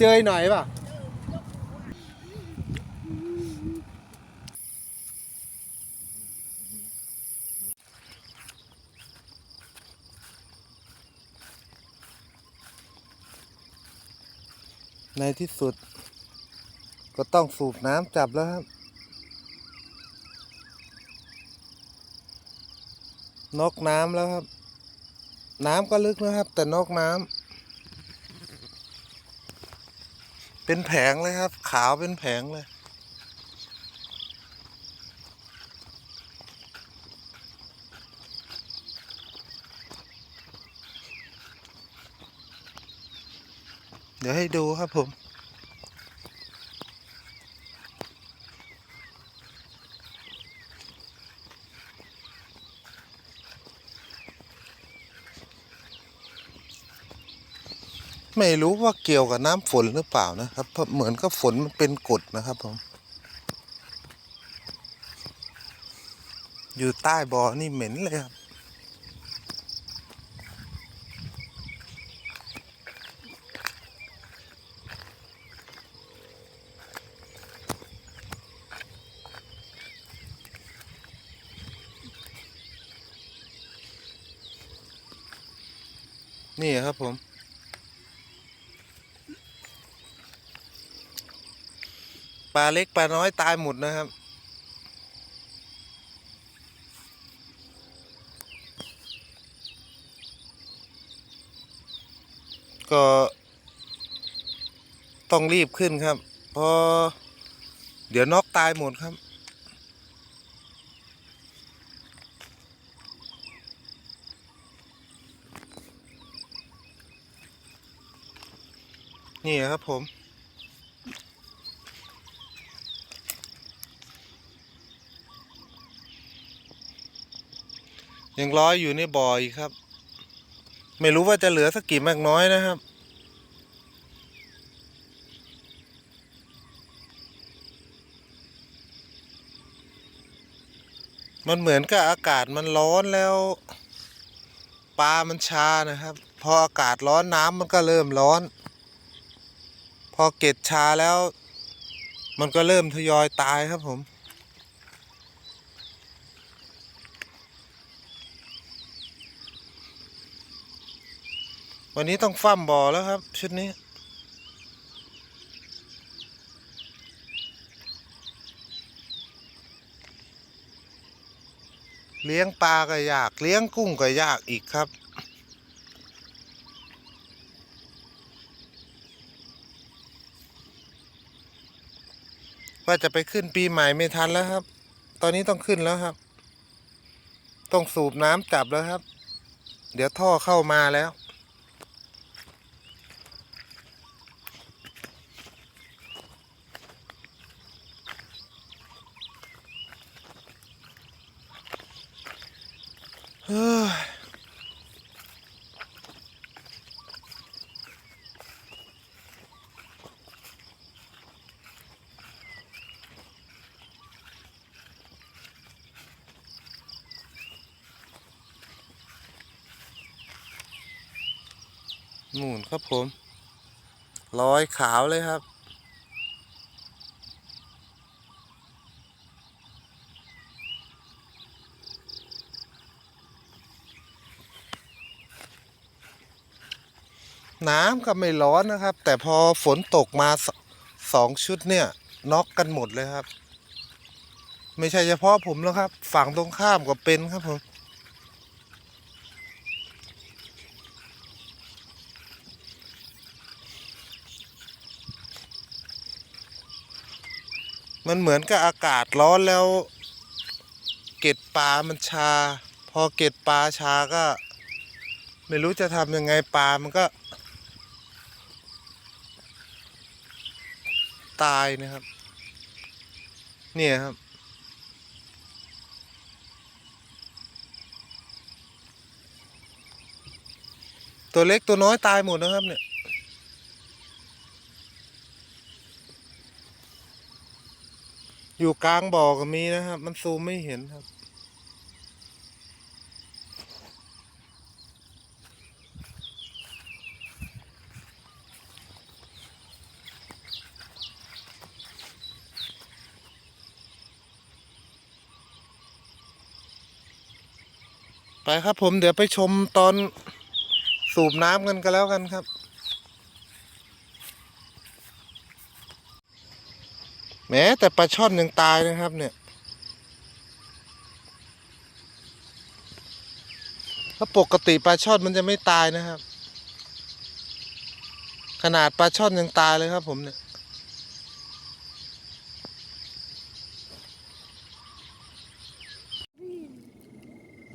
เจอหน่อยป่ะในที่สุด ก็ต้องสูบน้ำจับแล้วครับ นกน้ำแล้วครับ น้ำก็ลึกนะครับ แต่นกน้ำ เป็นแผงเลยครับ ขาวเป็นแผงเลย เดี๋ยวให้ดูครับผม ไม่รู้ว่าเกี่ยวกับน้ำฝนหรือเปล่านะครับเพราะเหมือนกับฝนมันเป็นกรดนะครับผมอยู่ใต้บ่อนี่เหม็นเลยครับ นี่ครับผม ปลาเล็กปลาน้อยตายหมดนะครับก็ต้องรีบขึ้นครับ เพราะเดี๋ยวนอกตายหมดครับ นี่ครับผม ยังร้อยอยู่ในบ่ออีกครับ ไม่รู้ว่าจะเหลือสักกี่มากน้อยนะครับมันเหมือนกับอากาศมันร้อนแล้วปลามันชานะครับ พออากาศร้อนน้ำมันก็เริ่มร้อน พอเกล็ดชาแล้ว มันก็เริ่มทยอยตายครับผม วันนี้ต้องฟั่มบ่อแล้วครับ ชุดนี้ เลี้ยงปลาก็ยาก เลี้ยงกุ้งก็ยากอีกครับว่าจะไปขึ้นปีใหม่ไม่ทันแล้วครับ ตอนนี้ต้องขึ้นแล้วครับ ต้องสูบน้ำจับแล้วครับ เดี๋ยวท่อเข้ามาแล้ว เฮ้ย นู่นครับผมรอยขาวเลยครับ น้ำก็ไม่ร้อนนะครับ แต่พอฝนตกมาสสองชุดเนี่ยน็อกกันหมดเลยครับ ไม่ใช่เฉพาะผมแล้วครับ ฝั่งตรงข้ามก็เป็นครับผม มันเหมือนกับอากาศร้อนแล้ว เกล็ดปลามันชา พอเกล็ดปลาชาก็ ไม่รู้จะทำยังไงปลามันก็ ตายนะครับ เนี่ยครับตัวเล็กตัวน้อยตายหมดนะครับเนี่ย อยู่กลางบ่อก็มีนะครับ มันซูมไม่เห็นครับ ไปครับผมเดี๋ยวไปชมตอนสูบน้ำกันก็นแล้วกันครับ แม้แต่ปลาช่อนยังตายนะครับ เนี่ยถ้าปกติปลาช่อนมันจะไม่ตายนะครับ ขนาดปลาช่อนยังตายเลยครับ ผมเนี่ย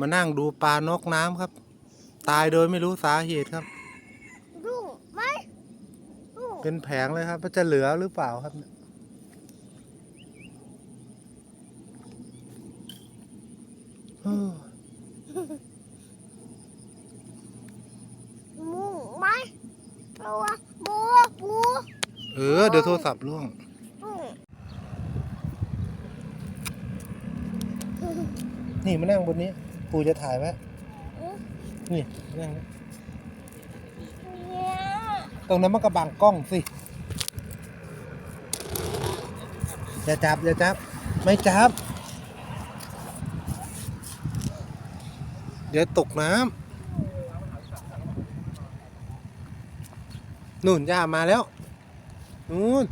มานั่งดูปลานกน้ำครับ ตายโดยไม่รู้สาเหตุครับดูไหมดูเป็นแผงเลยครับว่าจะเหลือหรือเปล่าครับเนี่ยเฮ้อ ห มูไหมตัวบัวปูเออ เดี๋ยวโทรศัพท์ล่วง นี่มานั่งบนนี้ ปูจะถ่ายไว้อืมนี่นั่งตรงนั้นมันกระบังกล้องสิ อย่าจับ อย่าจับ ไม่จับ เดี๋ยวตกน้ำนู่นย่ามาแล้ว นู่น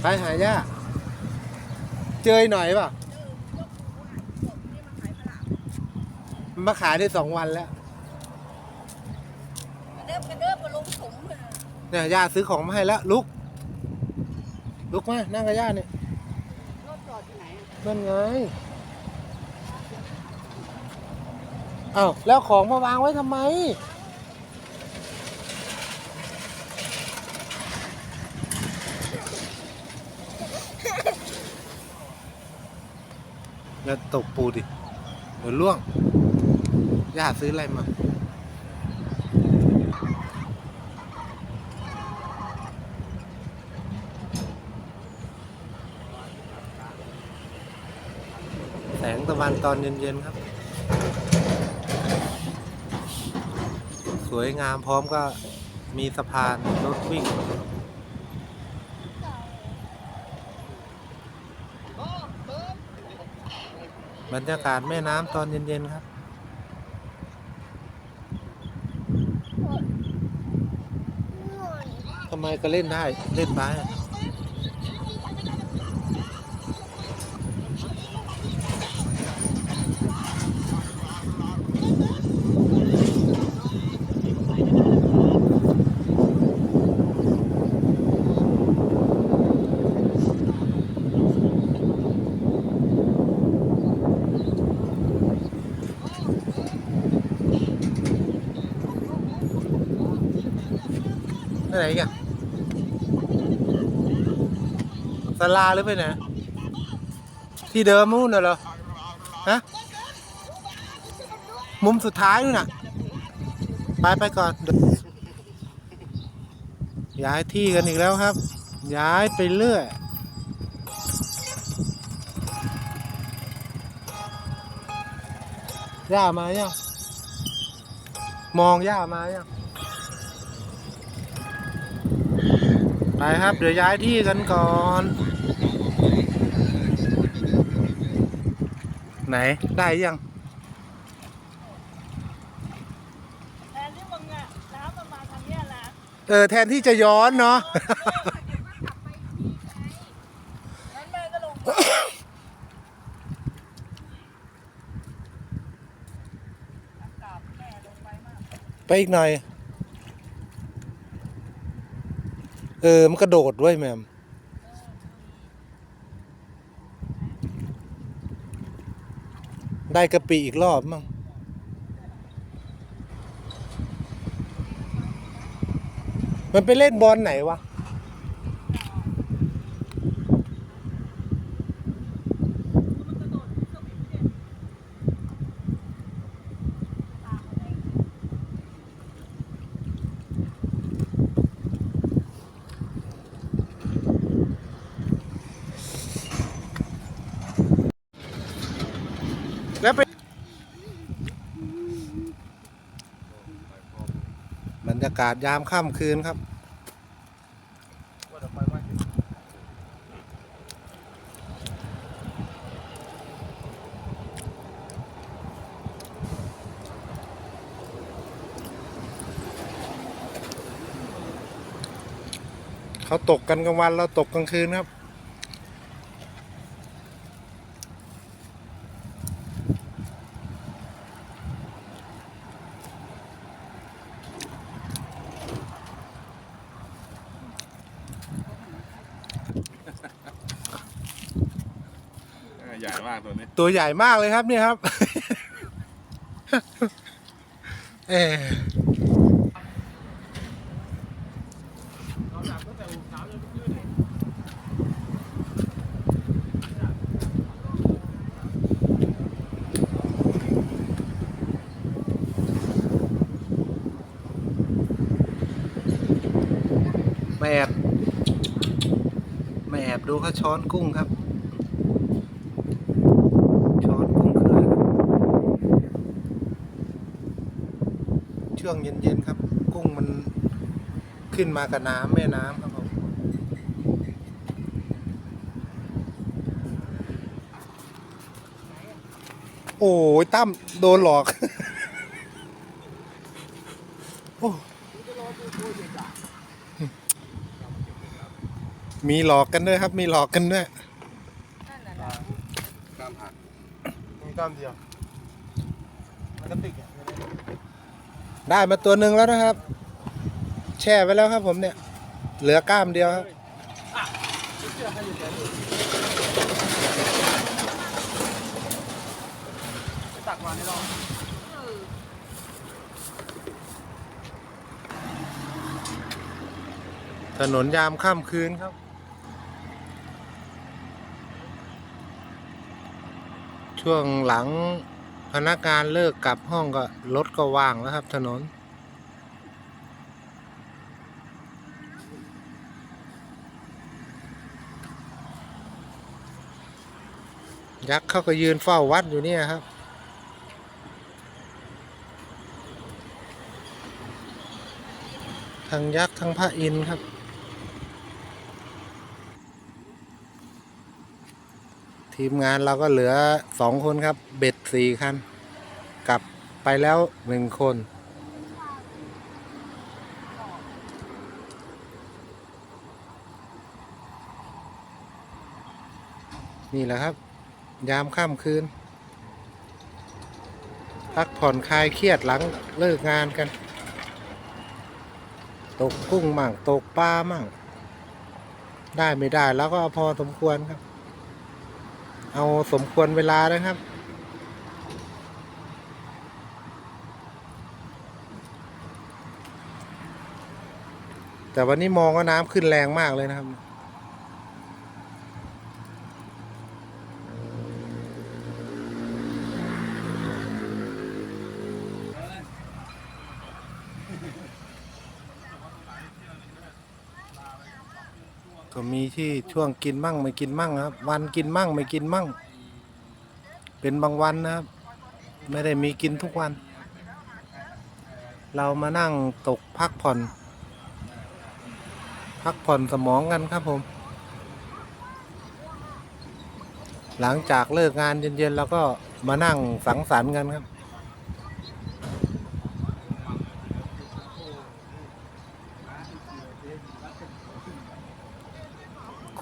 ไปหาย่า เจอหน่อยป่ะมันมาขายได้สองวันแล้วเดิมกระเดิมมาลงสมเลยเนี่ยย่าซื้อของมาให้แล้ว ลุก ลุกมา นั่งกับย่าเนี่ย นั่นไงอ้าวแล้วของมาวางไว้ทำไมอย่าตกปูดิ เดี๋ยวล่วงย่าซื้ออะไรมา แสงตะวันตอนเย็นๆครับ สวยงามพร้อมก็มีสะพานรถวิ่งบรรยากาศแม่น้ำตอนเย็นๆครับทำไมก็เล่นได้เล่นไป ไปไหนกันสลาหรือไปไหนที่เดิมนู่นน่ะเหรอฮะมุมสุดท้ายนู่นน่ะ ไปไปก่อนยวย้ายที่กันอีกแล้วครับ ย้ายไปเรื่อยย่ามายังมองย่ามายัง ครับ เดี๋ยวย้ายที่กันก่อน ไหนได้ยังแทนที่มึงอะน้ำมันมาทางเนี้ยแหละเออแทนที่จะย้อนเนาะนั้นแม่ก็ลงกราบแม่ลงไปมากไปอีกหน่อย เออ มันกระโดดด้วยแมมได้กะปิอีกรอบมั้งมันไปเล่นบอลไหนวะากาศยามค่ำคืนครับ เขาตกกันกลางวันเราตกกลางคืนครับ ตัวใหญ่มากเลยครับเนี่ยครับ เออแอบ มาแอบดูเขาช้อนกุ้งครับ ช้อนกุ้งเคยครับ ช่วงเย็นๆครับ กุ้งมันขึ้นมากับน้ำแม่น้ำครับผมโอ้ยตั้มโดนหลอก โอ้มีหลอกกันด้วยครับ มีหลอกกันด้วย กล้ามหักมีกล้ามเดียวมันก็ติด ได้มาตัวหนึ่งแล้วนะครับ แช่ไว้แล้วครับผมเนี่ย เหลือกล้ามเดียวครับตักมาให้เราถนนยามค่ำคืนครับ ช่วงหลัง พนักงานเลิกกลับห้องก็รถก็ว่างแล้วครับถนน ยักษ์เขาก็ยืนเฝ้าวัดอยู่เนี่ยครับทั้งยักษ์ทั้งพระอินทร์ครับ ทีมงานเราก็เหลือสองคนครับ เบ็ดสี่คัน กลับไปแล้วหนึ่งคน นี่แหละครับ ยามค่ำคืน พักผ่อนคลายเครียดหลังเลิกงานกัน ตกกุ้งมั่งตกปลามั่ง ได้ไม่ได้แล้วก็อพอสมควรครับ เอาสมควรเวลานะครับ แต่วันนี้มองว่าน้ำขึ้นแรงมากเลยนะครับ ก็ มีที่ช่วงกินมั่งไม่กินมั่งครับ วันกินมั่งไม่กินมั่ง เป็นบางวันนะครับ ไม่ได้มีกินทุกวัน เรามานั่งตกพักผ่อน พักผ่อนสมองกันครับผม หลังจากเลิกงานเย็นๆเราก็มานั่งสังสรรค์กันครับ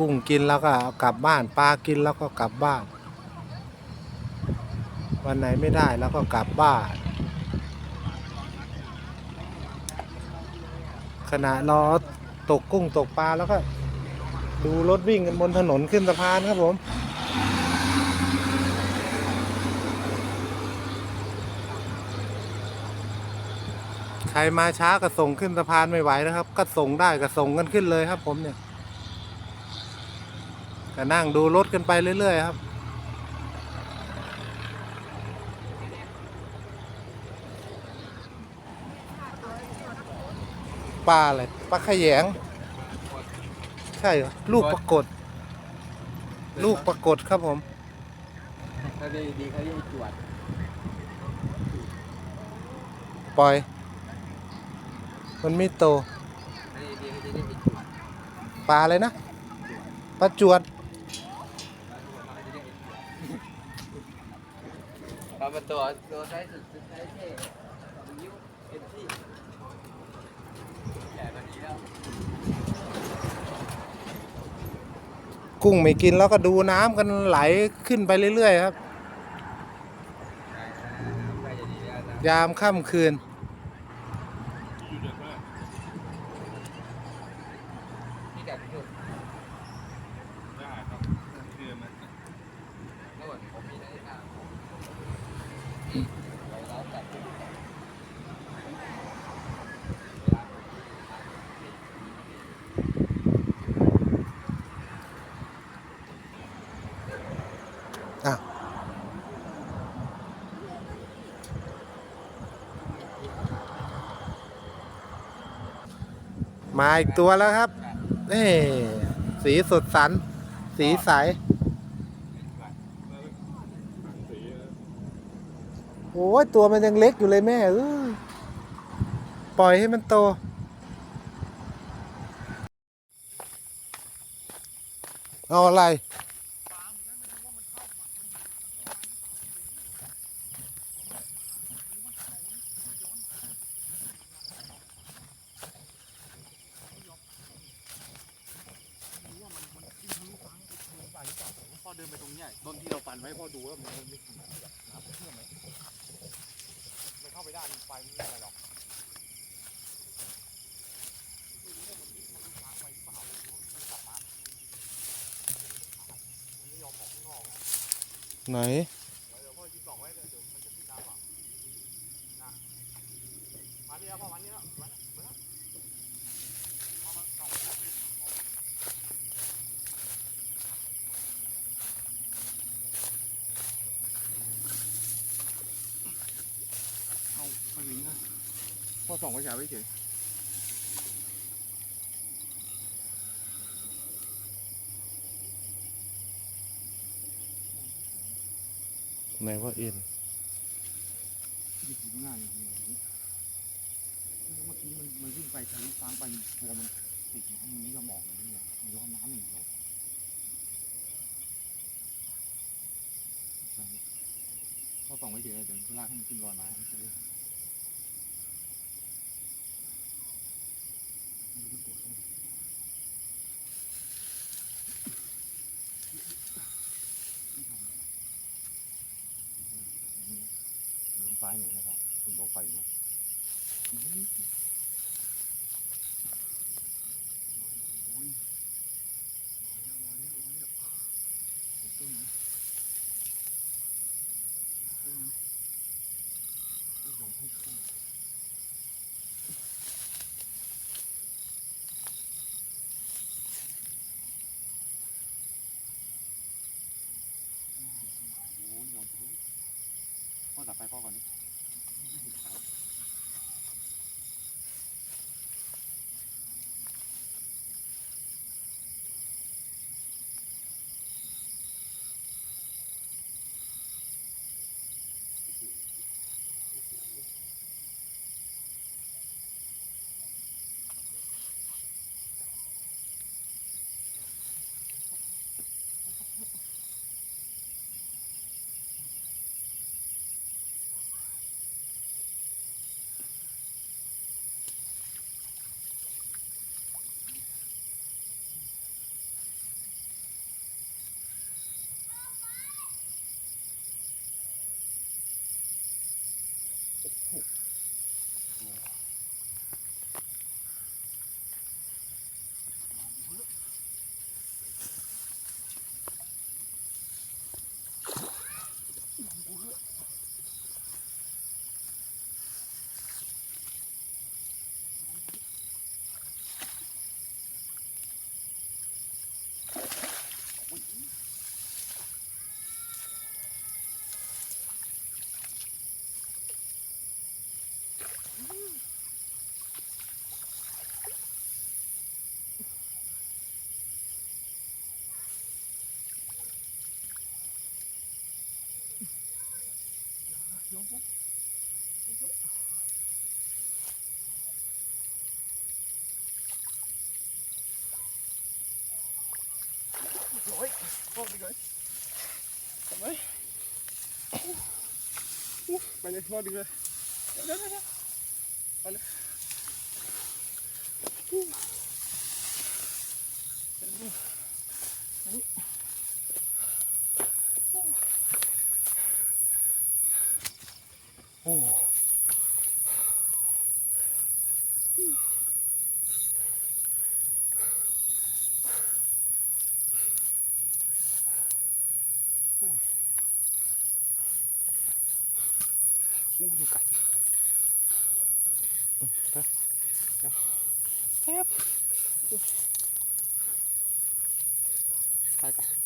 กุ้งกินแล้วก็เอากลับบ้านปลากินแล้วก็กลับบ้าน วันไหนไม่ได้แล้วก็กลับบ้าน ขณะรอตกกุ้งตกปลาแล้วก็ ดูรถวิ่งกันบนถนนขึ้นสะพานครับผมใครมาช้าก็ส่งขึ้นสะพานไม่ไหวนะครับ ก็ส่งได้ก็ส่งกันขึ้นเลยครับผมเนี่ย ก็นั่งดูรถกันไปเรื่อย ๆ ครับ ปลาอะไรปลาขยง ใช่เหรอลูกปรากฏ ลูกปรากฏครับผมถ้าดีดีเขาเรียกจวดปล่อย มันไม่โตถ้าดีดีเขาจะเรียกจวดปลาอะไรนะ ปลาจวด เราเป็ตัวตัวใช้สุดใช้เทกุ้งไม่กินแล้วก็ดูน้ำกันไหลขึ้นไปเรื่อยๆครับ ยามค่ำคืน อะมาอีกตัวแล้วครับ นี่ สีสดสัน สีใส โอ้ยตัวมันยังเล็กอยู่เลยแม่เอ้ยปล่อยให้มันโต เอาอะไร ดินไปตรงเนี้ยต้นที่เราปั่นไว้พ่อดูว่ามันมันไม่ถึงน้ำเชื่อไหมมันเข้าไปได้มันไปไม่ได้หรอกไหน เดี๋ยวพ่อยิงสองไว้เดี๋ยวมันจะขึ้นน้ำอะนะมานี่แล้วพ่อมานี่แล้วมาแล้วมาแล้วพ่อมาสองเอาไปวิ่งนะพ่อ ส่องไว้ฉายไว้เฉยไหนว่าเอ็นหยิบอยู่ข้างหน้าอย่างนี้เมื่อกี้มันมันวิ่งไปทะลุฟ้างไปตัวมันติดอยู่ข้างนี้ก็หมอกอย่างนี้เลยมันย้อนน้ำอย่างเดียวใช่พอส่องไว้เฉยเดี๋ยวจะลากให้มันขึ้นรอยไม้มันจะได้มันจะตกเข้าอยู่ทาง ซ้ายหนูนะครับคุณลงไปอยู่นะ forte, guys. mal. Uh, meine Forte, guys. Ja, ja, ja. Alle. Uh. Oh. ูกัดเดี๋ยวเดี๋ยวแป๊บไปกัน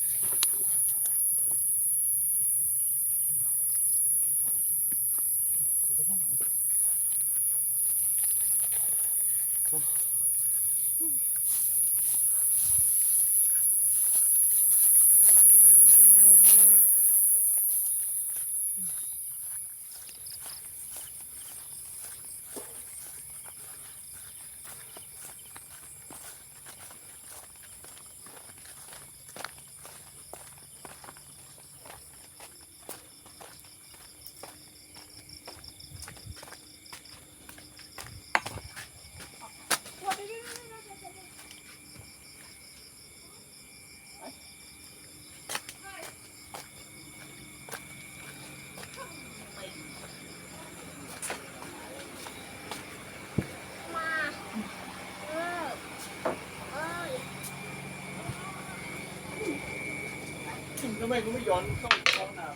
ำไมกูไม่ย้อนเข้าห้อนน้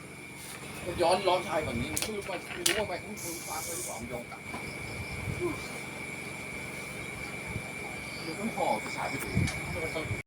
ำย้อนร้อนชายแบบนี้คือมันรู้ว่าไปคุณคุณฟ้าไปหรือเปล่าย้อน